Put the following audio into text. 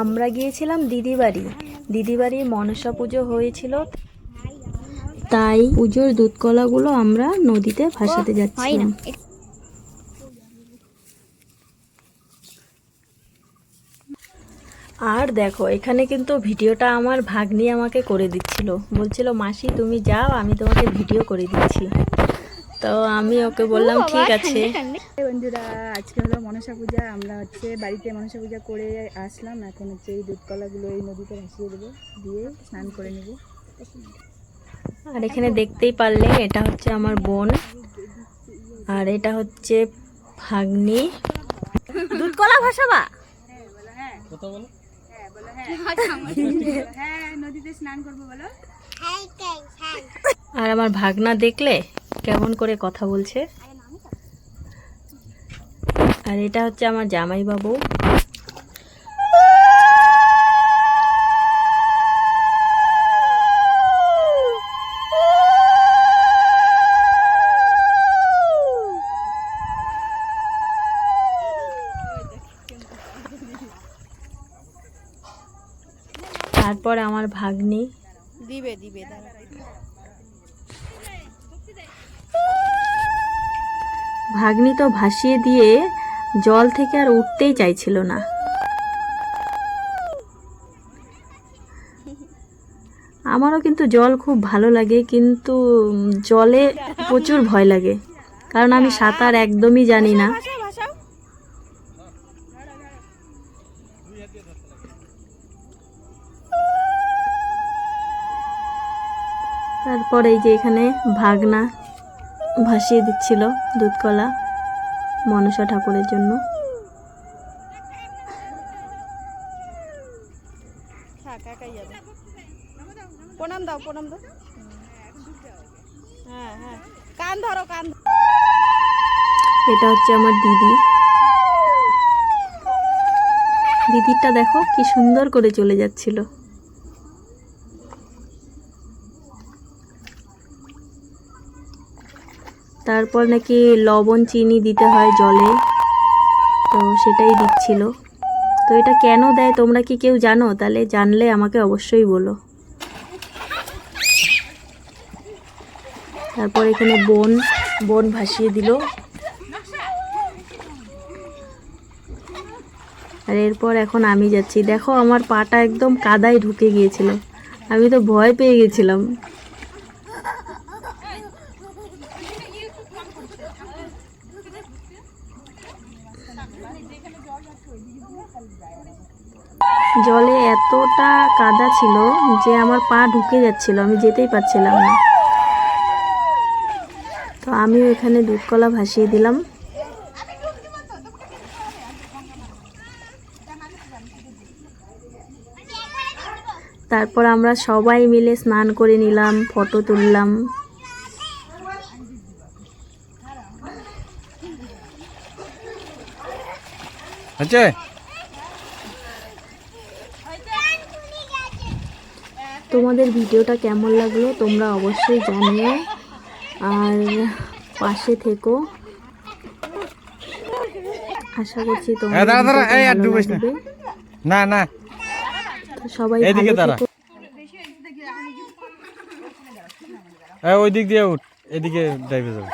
আমরা গিয়েছিলাম দিদি বাড়ি দিদি বাড়ির মনসা পুজো হয়েছিল। তাই পুজোর দুধকলাগুলো আমরা নদীতে ভাসাতে যাচ্ছিলাম। আর দেখো, এখানে কিন্তু ভিডিওটা আমার ভাগ্নি আমাকে করে দিচ্ছিল। বলছিল, মাসি, তুমি যাও, আমি তোমাকে ভিডিও করে দিচ্ছি। তো আমি ওকে বললাম ঠিক আছে। বন্ধুরা আজকে হলো মনসা পূজা। আমরা হচ্ছে বাড়িতে মনসা পূজা করে আসলাম। এখন হচ্ছে এই দুধকলাগুলো এই নদীতে ভাসিয়ে দেবো দিয়ে স্নান করে নেব। আর এখানে দেখতেই পারলে এটা হচ্ছে আমার বোন আর এটা হচ্ছে ভাগ্নি। দুধ কলা ভাসাবা হ্যাঁ নদীতে স্নান করব বলো। আর আমার ভাগনা দেখলে? কেমন করে কথা বলছে? আর এটা হচ্ছে আমার জামাই বাবু তারপর আমার ভাগ্নি। দিবে দিবে ভাগ্নি তো ভাসিয়ে দিয়ে জল থেকে আর উঠতেই চাইছিল না। আমারও কিন্তু জল খুব ভালো লাগে, কিন্তু জলে প্রচুর ভয় লাগে, কারণ আমি সাঁতার একদমই জানি না। তারপর এই যে এখানে ভাগনা। ভাসিয়ে দিচ্ছিল দুধকলা মনসা ঠাকুরের জন্য। প্রণাম দাও প্রণাম দাও। হ্যাঁ হ্যাঁ। কান ধরো কান এটা হচ্ছে আমার দিদি। দিদিরটা দেখো কি সুন্দর করে চলে যাচ্ছিল। তারপর নাকি লবণ চিনি দিতে হয় জলে। তো সেটাই দিচ্ছিল। তো এটা কেন দেয় তোমরা কি কেউ জানো? তাহলে জানলে আমাকে অবশ্যই বলো। তারপর এখানে বোন বোন ভাসিয়ে দিল। আর এরপর এখন আমি যাচ্ছি। দেখো আমার পাটা একদম কাদায় ঢুকে গিয়েছিল। আমি তো ভয় পেয়ে গেছিলাম। জলে এতটা কাদা ছিল যে আমার পা ঢুকে যাচ্ছিল, আমি যেতেই পারছিলাম না। তো আমিও এখানে দুধকলা ভাসিয়ে দিলাম। তারপর আমরা সবাই মিলে স্নান করে নিলাম, ফটো তুললাম। হচ্ছে তোমাদের ভিডিওটা কেমন লাগল তোমরা অবশ্যই জানিও। আর পাশে থেকো। আশা করছি হ্যাঁ, না। না সবাই এদিকে দাঁড়া। হ্যাঁ ওই দিক দিয়ে উঠ এদিকে ড্রাইভে যাবে